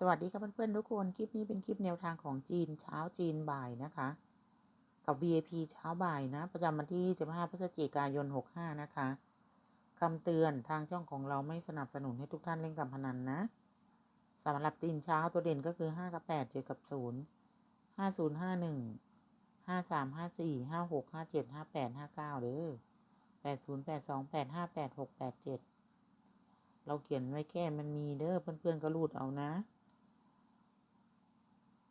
สวัสดีครับเพื่อนๆทุกคน คลิปนี้เป็นคลิปแนวทางของจีนเช้าจีนบ่ายนะคะ กับ VIP เช้าบ่ายนะ ประจำวันที่25พฤศจิกายน 65 นะคะคำเตือนทางช่องของเราไม่สนับสนุนให้ทุกท่านเล่นการพนันนะสำหรับจีนเช้าตัวเด่นก็คือ 5 กับ 8 7 กับ 0 50 51 53 54 56 57 58 59เด้อ80 82 85 86 87 เราเขียนไว้แค่มันมีเด้อเพื่อนๆก็รูดเอานะ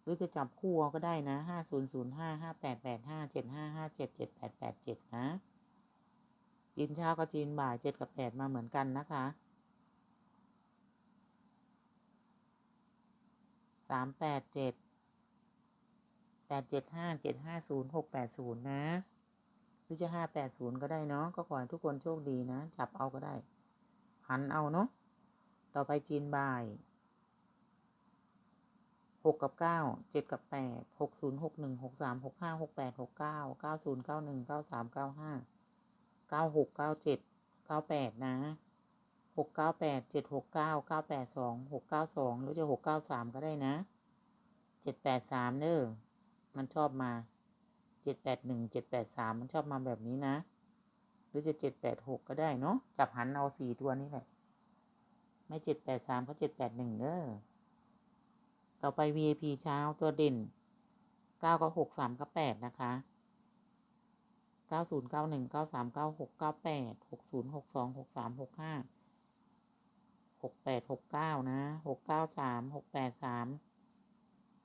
รือจะจับคู่เอาก็ได้นะห้าศูนย์ศูนย์ห้าห้าแปดแปดห้าเจ็ดห้าห้าเจ็ดเจ็ดแปดแปดเจ็ดนะ จีนเช้ากับจีนบ่ายเจ็ดกับแปดมาเหมือนกันนะคะสามแปดเจ็ดแปดเจ็ดห้าเจ็ดห้าศูนย์หกแปดศูนย์นะ หรือจะห้าแปดศูนย์ก็ได้เนาะก็ขอให้ทุกคนโชคดีนะ จับเอาก็ได้ หันเอาเนาะต่อไปจีนบ่าย หกกับเก้าเจ็ดกับแปดหกศูนย์หกหนึ่งหกสามหกห้าหกแปดหกเก้าเก้าศูนย์เก้าหนึ่งเก้าสามเก้าห้าเก้าหกเก้าเจ็ดเก้าแปดนะหกเก้าแปดเจ็ดหกเก้าเก้าแปดสองหกเก้าสองหรือจะหกเก้าสามก็ได้นะเจ็ดแปดสามเด้อมันชอบมาเจ็ดแปดหนึ่งเจ็ดแปดสามมันชอบมาแบบนี้นะ หรือจะเจ็ดแปดหกก็ได้เนาะจับหันเอาสี่ตัวนี้แหละ ไม่เจ็ดแปดสามก็เจ็ดแปดหนึ่งเด้อ ต่อไป VIP เช้าตัวเด่นเก้ากับหกสามกับแปดนะคะเก้าศูนย์เก้าหนึ่งเก้าสามเก้าหกเก้าแปดหกศูนย์หกสองหกสามหกห้าหกแปดหกเก้านะหกเก้าสามหกแปดสาม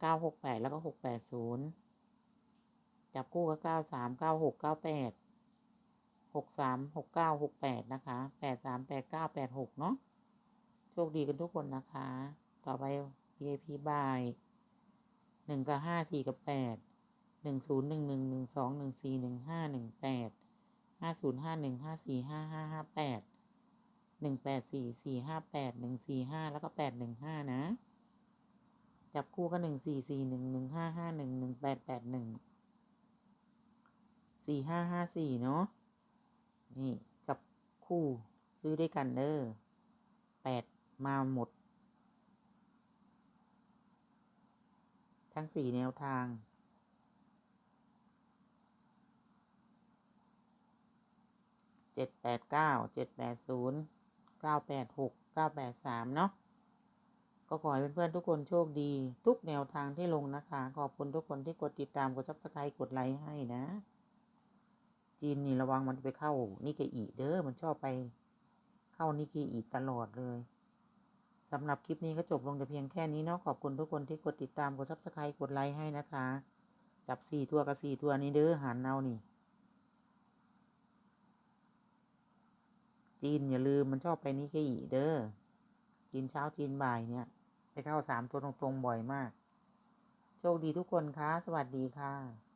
เก้าหกแปดแล้วก็หกแปดศูนย์จับคู่ก็เก้าสามเก้าหกเก้าแปดหกสามหกเก้าหกแปดนะคะแปดสามแปดเก้าแปดหกเนาะโชคดีกันทุกคนนะคะ ต่อไป VIP บ่ายหนึ่งกับห้าสี่กับแปดหนึ่งศูนย์หนึ่งหนึ่งหนึ่งสองหนึ่งสี่หนึ่งห้าหนึ่งแปดห้าศูนย์ห้าหนึ่งห้าสี่ห้าห้าห้าแปดหนึ่งแปดสี่สี่ห้าแปดหนึ่งสี่ห้าแล้วก็แปดหนึ่งห้านะ จับคู่ก็หนึ่งสี่สี่หนึ่งหนึ่งห้าห้าหนึ่งหนึ่งแปดแปดหนึ่งสี่ห้าห้าสี่เนาะนี่จับคู่ซื้อด้วยกันเด้อแปดมาหมด ทั้งสี่แนวทางเจ็ดแปดเก้าเจ็ดแปดศูนย์เก้าแปดหกเก้าแปดสามเนาะก็ขอให้เพื่อนๆทุกคนโชคดี ทุกแนวทางที่ลงนะคะ ขอบคุณทุกคนที่กดติดตาม กดซับสไครต์กดไลค์ให้นะ จีนนี่ระวังมันไปเข้านิเกอีเด้อมันชอบไปเข้านิเกอีตลอดเลย สำหรับคลิปนี้ก็จบลงแต่เพียงแค่นี้เนาะขอบคุณทุกคนที่กดติดตามกดซับสไครต์กดไลค์ให้นะคะ จับสี่ตัวกับสี่ตัวนี้เด้อหันเอานี่ จีนอย่าลืมมันชอบไปนิเกอีเด้อจีนเช้าจีนบ่ายเนี่ย ไปเข้าสามตัวตรงๆบ่อยมาก โชคดีทุกคนคะสวัสดีค่ะ